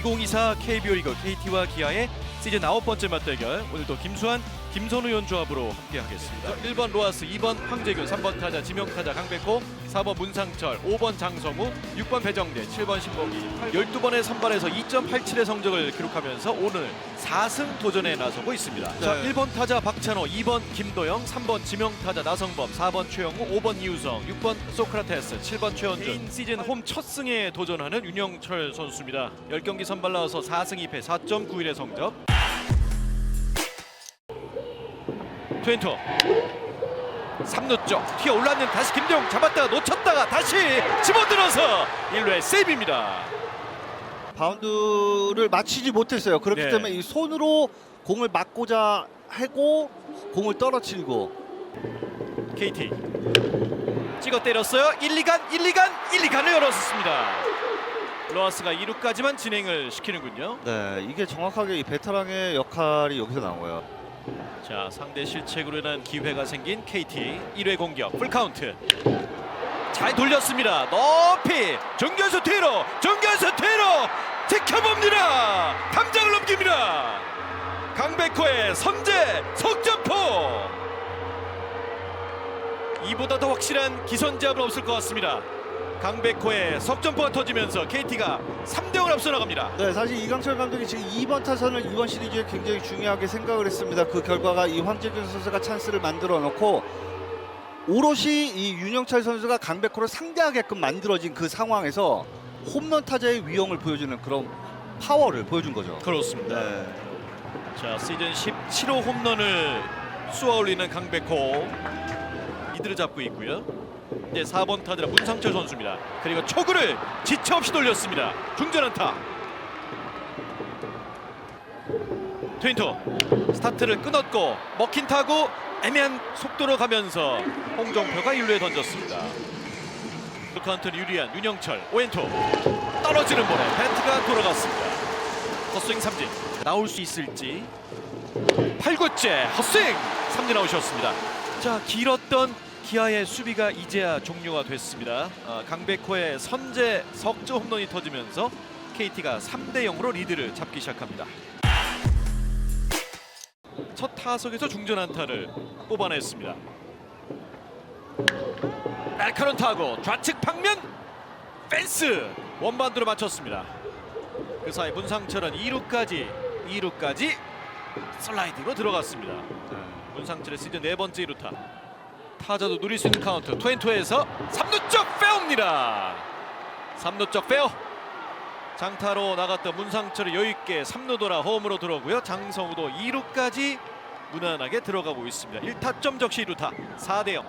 2024 KBO 리그 KT와 기아의 시즌 아홉 번째 맞대결. 오늘도 김수환, 김선우 연주합으로 함께 하겠습니다. 1번 로하스, 2번 황재균, 3번 타자 지명타자 강백호, 4번 문상철, 5번 장성우, 6번 배정대, 7번 신범기 12번의 선발에서 2.87의 성적을 기록하면서 오늘 4승 도전에 나서고 있습니다. 자, 네. 1번 타자 박찬호, 2번 김도영, 3번 지명타자 나성범, 4번 최영우, 5번 이우성, 6번 소크라테스, 7번 최원준 개인 시즌 홈 첫 승에 도전하는 윤영철 선수입니다. 10경기 선발 나와서 4승 2패 4.91의 성적. 트웬토 3루 쪽 튀어 올랐는 다시 김도영 잡았다가 놓쳤다가 다시 집어들어서 1루에 세이브입니다. 바운드를 맞추지 못했어요. 그렇기 네. 때문에 이 손으로 공을 맞고자 하고 공을 떨어뜨리고 KT 찍어 때렸어요. 1, 2간 1, 2간 1, 2간을 열었습니다. 로하스가 2루까지만 진행을 시키는군요. 네 이게 정확하게 이 베테랑의 역할이 여기서 나와요. 자 상대 실책으로 인한 기회가 생긴 KT 1회 공격 풀카운트. 잘 돌렸습니다. 높이. 정견수 뒤로 정견수 뒤로. 지켜봅니다. 담장을 넘깁니다. 강백호의 선제 석점포. 이보다 더 확실한 기선제압은 없을 것 같습니다 강백호의 석점포가 터지면서 KT가 3대 0을 앞서 나갑니다 네 사실 이강철 감독이 지금 2번 타선을 이번 시리즈에 굉장히 중요하게 생각을 했습니다. 그 결과가 이 황재균 선수가 찬스를 만들어 놓고 오롯이 이 윤영철 선수가 강백호를 상대하게끔 만들어진 그 상황에서 홈런 타자의 위용을 보여주는 그런 파워를 보여준 거죠. 그렇습니다 네. 자 시즌 17호 홈런을 쏘아 올리는 강백호 이들을 잡고 있고요. 이제 4번 타자 문상철 선수입니다. 그리고 초구를 지체 없이 돌렸습니다. 중전 안타. 트윈토 스타트를 끊었고 먹힌 타구 애매한 속도로 가면서 홍정표가 1루에 던졌습니다. 루카운트는 유리한 윤영철 오엔토 떨어지는 볼에 배트가 돌아갔습니다. 헛스윙 삼진 나올 수 있을지 8구째 헛스윙 삼진 아웃이었습니다 자 길었던 기아의 수비가 이제야 종료가 됐습니다. 아, 강백호의 선제 석조 홈런이 터지면서 KT가 3대 0으로 리드를 잡기 시작합니다. 첫 타석에서 중전 안타를 뽑아냈습니다. 날카로운 타구 좌측 방면 펜스! 원반도로 맞췄습니다. 그 사이 문상철은 2루까지 2루까지 슬라이딩으로 들어갔습니다. 문상철의 시즌 네 번째 2루타. 타자도 누릴 수 있는 카운트. 트웬토에서 3루 쪽 빼옵니다. 3루 쪽 빼어. 장타로 나갔던 문상철이 여유 있게 3루 돌아 홈으로 들어오고요. 장성우도 2루까지 무난하게 들어가고 있습니다. 1타점 적시 2루타. 4대 0.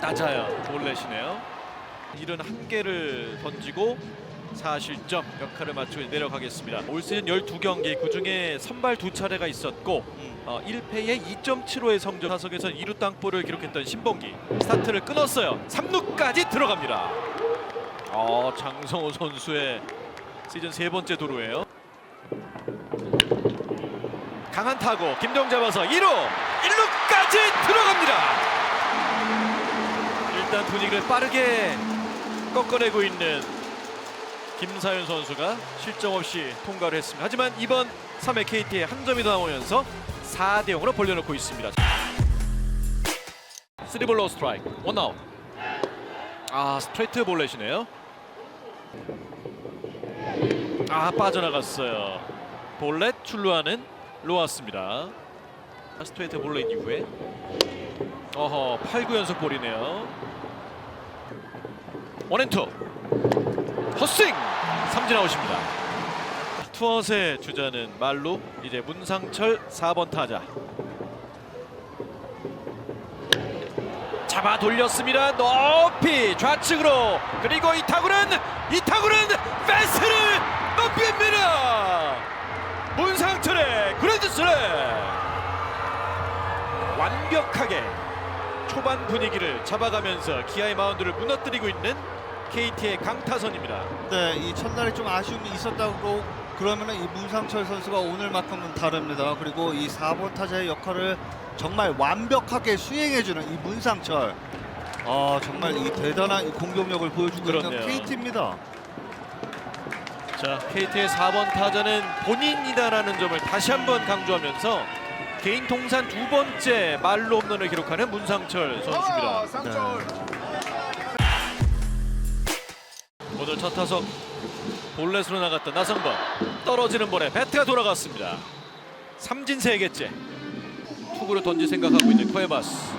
낮아요. 볼넷이네요. 이른 한 개를 던지고 4실점 역할을 맞추고 내려가겠습니다. 올 시즌 12경기 그중에 선발 두 차례가 있었고 어, 1패에 2.75의 성적 타석에서 2루 땅볼을 기록했던 신봉기 스타트를 끊었어요. 3루까지 들어갑니다. 어, 장성호 선수의 시즌 세 번째 도루예요. 강한 타고 김동 잡아서 2루 1루까지 들어갑니다. 일단 분위기를 빠르게 꺾어내고 있는 김사윤 선수가 실점 없이 통과를 했습니다. 하지만 이번 3회 KT에 한 점이 더 나오면서 4대 0으로 벌려놓고 있습니다. 3볼 로우 스트라이크 원아웃. 아 스트레이트 볼넷이네요. 아 빠져나갔어요. 볼넷 출루하는 로아스입니다. 스트레이트 볼넷 이후에. 어허 8구 연속 볼이네요. 원앤투 헛스윙 삼진 아웃입니다. 투어의 주자는 말로 이제 문상철 4번 타자. 잡아 돌렸습니다. 높이 좌측으로. 그리고 이 타구는 이 타구는 펜스를 넘깁니다. 문상철의 그랜드 슬램! 완벽하게 초반 분위기를 잡아가면서 기아의 마운드를 무너뜨리고 있는 KT의 강타선입니다. 네, 이 첫날에 좀 아쉬움이 있었다고 그러면은 이 문상철 선수가 오늘만큼은 다릅니다. 그리고 이 4번 타자의 역할을 정말 완벽하게 수행해주는 이 문상철. 아 정말 이 대단한 이 공격력을 보여주고 그렇네요. 있는 KT입니다. 자, KT의 4번 타자는 본인이다라는 점을 다시 한번 강조하면서 개인 통산 두 번째 말로 홈런을 기록하는 문상철 선수입니다. 오늘 첫 타석 볼넷으로 나갔던 나성범 떨어지는 볼에 배트가 돌아갔습니다. 삼진 세 개째 투구로 던질 생각하고 있는 코에바스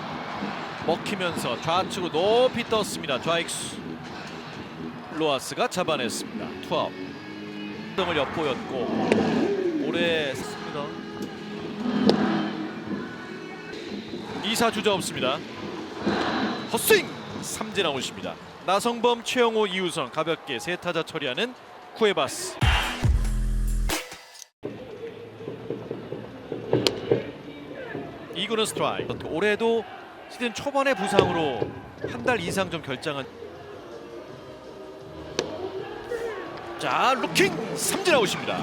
먹히면서 좌측으로 높이 떴습니다. 좌익수 로아스가 잡아냈습니다. 투아웃 등을 엿보였고 올해 습니다 2사 주자 없습니다. 헛스윙 삼진 아웃입니다. 나성범, 최영호, 이우성 가볍게 세 타자 처리하는 쿠에바스. 이구는 스트라이크. 올해도 시즌 초반에 부상으로 한 달 이상 좀 결장한. 자 루킹 삼진 아웃입니다.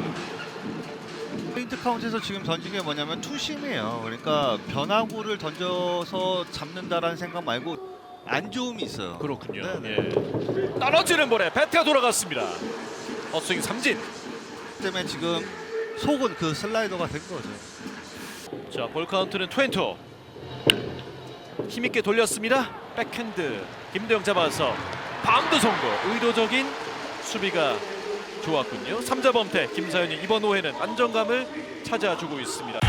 페인트 카운트에서 지금 던진 게 뭐냐면 투심이에요. 그러니까 변화구를 던져서 잡는다라는 생각 말고 안 좋음이 있어요. 그렇군요. 네, 예. 떨어지는 볼에 배트가 돌아갔습니다. 헛스윙 삼진. 때문에 지금 속은 그 슬라이더가 된 거죠. 자, 볼 카운트는 트웬토. 힘있게 돌렸습니다. 백핸드 김대영 잡아서 바운드 성공. 의도적인 수비가 좋았군요. 3자 범퇴 김사현이 이번 5회는 안정감을 찾아주고 있습니다.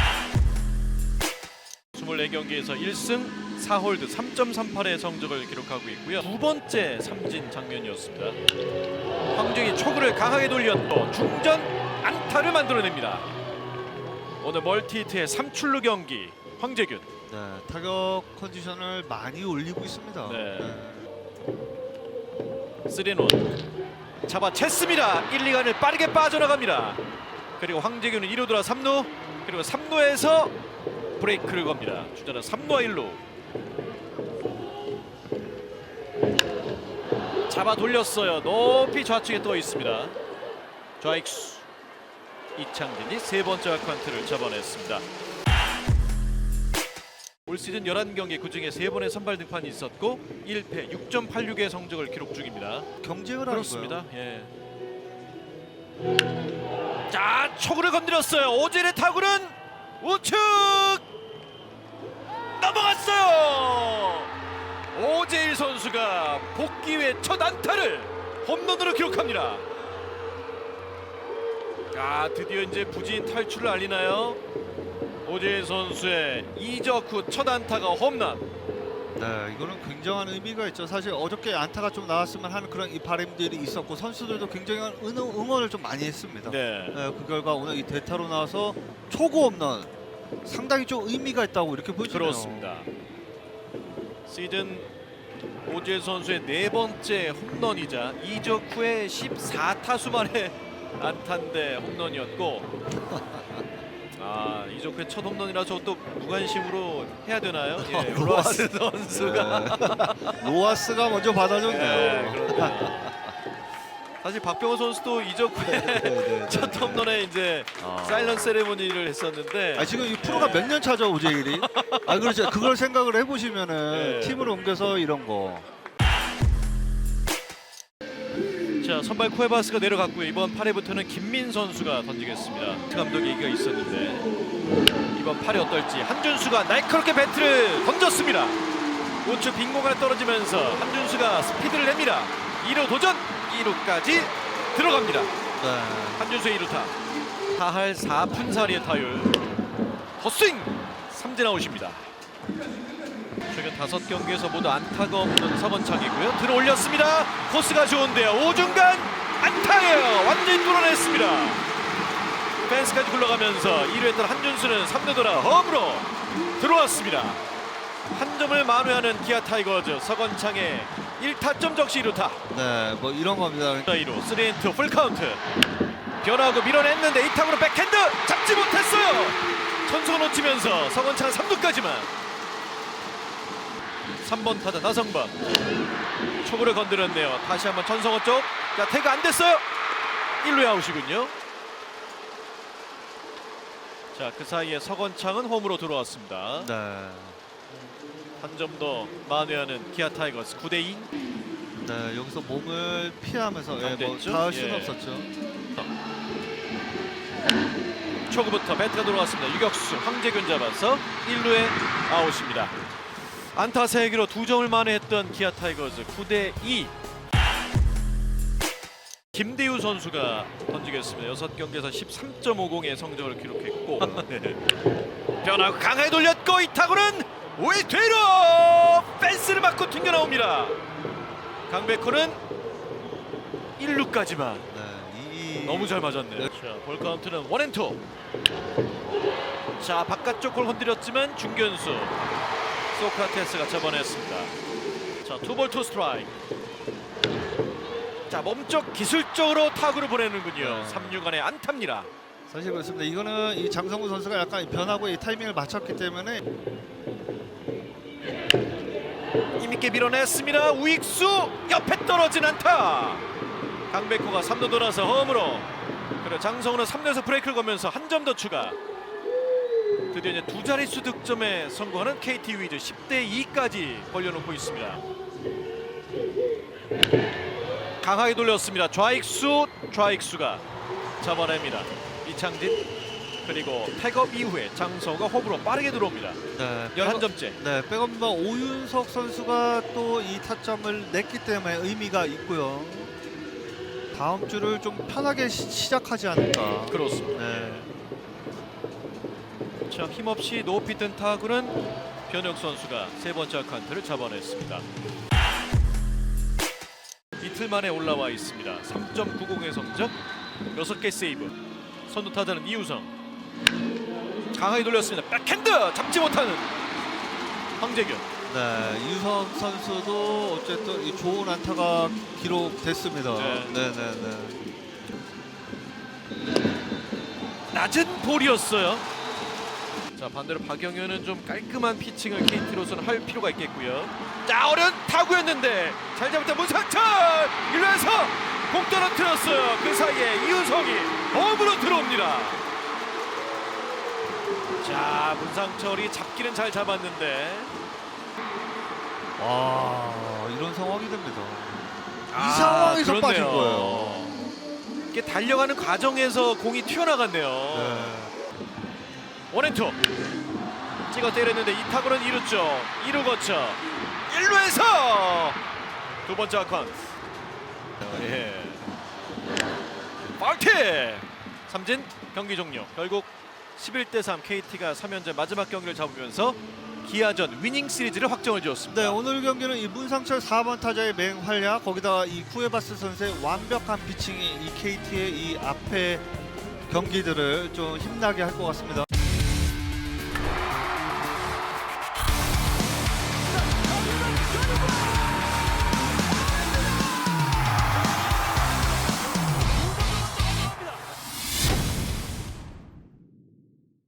24경기에서 1승 4홀드 3.38의 성적을 기록하고 있고요. 두 번째 삼진 장면이었습니다. 황정이 초구를 강하게 돌렸고 중전 안타를 만들어냅니다. 오늘 멀티히트의 3출루 경기 황재균 네, 타격 컨디션을 많이 올리고 있습니다. 네. 3론 잡아챘습니다 1, 2간을 빠르게 빠져나갑니다 그리고 황재균은 2루 돌아 3루 그리고 3루에서 브레이크를 겁니다 주자는 3루와 1루 잡아 돌렸어요 높이 좌측에 떠 있습니다 좌익수 이창진이 세 번째 아칸트를 잡아냈습니다 올 시즌 11경기 그중에 3번의 선발 등판이 있었고 1패 6.86의 성적을 기록 중입니다. 경쟁을 그렇습니다. 예. 자, 초구를 건드렸어요. 오젤의 타구는 우측 넘어갔어요. 오재일 선수가 복귀 후첫 안타를 홈런으로 기록합니다. 아, 드디어 이제 부진 탈출을 알리나요? 오재일 선수의 이적 후 첫 안타가 홈런. 네, 이거는 굉장한 의미가 있죠. 사실 어저께 안타가 좀 나왔으면 하는 그런 이 바람들이 있었고 선수들도 굉장한 은- 응원을 좀 많이 했습니다. 네. 네, 그 결과 오늘 이 대타로 나와서 초구 홈런 상당히 좀 의미가 있다고 이렇게 보여지네요. 그렇습니다. 시즌 오재 선수의 네 번째 홈런이자 이적 후에 14타수 만에 안타인데 홈런이었고 아 이적 후에 첫 홈런이라서 또 무관심으로 해야 되나요? 예, 아, 로하스. 선수가 네. 로아스가 먼저 예, 받아줬네요. 그러네요. 사실 박병호 선수도 이적 후에 네, 네, 첫 홈런에 이제 아. 사일런 세레모니를 했었는데 아, 지금 이 프로가 몇 년 차죠 오재일이? 아 그렇죠. 그걸 생각을 해보시면은 네. 팀을 옮겨서 이런 거. 자 선발 쿠에바스가 내려갔고요 이번 8회부터는 김민 선수가 던지겠습니다 감독 얘기가 있었는데 이번 8회 어떨지 한준수가 날카롭게 배트를 던졌습니다 우측 빈 공간에 떨어지면서 한준수가 스피드를 냅니다 2루 도전 2루까지 들어갑니다 네. 한준수의 2루타 타할 4푼사리의 타율 헛스윙 삼진 아웃입니다 최근 다섯 경기에서 모두 안타가 없는 서건창이고요. 들어 올렸습니다. 코스가 좋은데요. 오중간 안타예요. 완전히 뚫어냈습니다. 펜스까지 굴러가면서 2루에 따라 한준수는 3루 돌아 홈으로 들어왔습니다. 한 점을 만회하는 기아 타이거즈 서건창의 1타점 적시 2루타. 네, 뭐 이런 겁니다. 2루 3엔트 풀카운트. 변화하고 밀어냈는데 이 탑으로 백핸드 잡지 못했어요. 천수가 놓치면서 서건창 3루까지만 3번 타자 나성범 초구를 건드렸네요. 다시 한번 천성호 쪽. 자 태그 안 됐어요. 1루에 아웃이군요. 자 그 사이에 서건창은 홈으로 들어왔습니다. 네. 한 점 더 만회하는 기아 타이거스 9대 2. 네, 여기서 몸을 피하면서 예, 뭐 강됐죠? 닿을 수는 예. 없었죠. 초구부터 배트가 들어왔습니다. 유격수 황재균 잡아서 1루에 아웃입니다. 안타 3개로 두 점을 만회했던 기아 타이거즈 9대 2. 김대우 선수가 던지겠습니다. 6경기에서 13.50의 성적을 기록했고 변화구 강하게 돌렸고 이 타구는 외퇴로 펜스를 맞고 튕겨 나옵니다. 강백호는 1루까지만 네, 이 너무 잘 맞았네요. 자, 볼 카운트는 원앤투. 자, 바깥쪽 볼 건드렸지만 중견수 소크라테스가 잡아냈습니다. 자, 투볼 투 스트라이크. 자, 몸쪽 기술적으로 타구를 보내는군요. 네. 3루간의 안타입니다. 사실 그렇습니다. 이거는 이 장성구 선수가 약간 변하고 이 타이밍을 맞췄기 때문에 힘있게 밀어냈습니다. 우익수 옆에 떨어진 안타. 강백호가 3루 돌아서 홈으로. 그래 장성우는 3루에서 브레이크를 걸면서 한 점 더 추가. 드디어 이제 두 자릿수 득점에 성공하는 KT 위즈 10대 2까지 벌려놓고 있습니다. 강하게 돌렸습니다. 좌익수 좌익수가 잡아냅니다. 이창진 그리고 태업 이후에 장성우가 홈으로 빠르게 들어옵니다. 네, 11점째. 네, 백업바 오윤석 선수가 또 이 타점을 냈기 때문에 의미가 있고요. 다음 주를 좀 편하게 시, 시작하지 않을까. 그렇습니다. 네. 자 힘없이 높이 뜬 타구는 변혁 선수가 세 번째 아칸트를 잡아냈습니다. 이틀 만에 올라와 있습니다. 3.90의 성적, 6개 세이브. 선두 타자는 이우성. 강하게 돌렸습니다. 백핸드 잡지 못하는 황재균. 네, 이유성 선수도 어쨌든 이 좋은 안타가 기록됐습니다. 네. 네, 네, 네. 낮은 볼이었어요. 자 반대로 박영현은 좀 깔끔한 피칭을 KT로서는 할 필요가 있겠고요. 자 어려운 타구였는데 잘 잡았다 문상철 일루에서 공 떨어뜨렸어요. 그 사이에 이윤성이 홈으로 들어옵니다. 자 문상철이 잡기는 잘 잡았는데 와, 이런 상황이 됩니다. 아, 이 상황에서 그렇네요. 빠진 거예요. 이게 달려가는 과정에서 공이 튀어나갔네요. 네. 원앤투 찍어 때렸는데 이 타구는 2루 쪽 2루 거쳐 1루에서 두 번째 아칸 예. 파울티 삼진 경기 종료 결국 11대 3 KT가 3연전 마지막 경기를 잡으면서 기아전 위닝 시리즈를 확정을 지었습니다. 네, 오늘 경기는 이 문상철 4번 타자의 맹활약 거기다가 이 쿠에바스 선수의 완벽한 피칭이 이 KT의 이 앞에 경기들을 좀 힘나게 할 것 같습니다.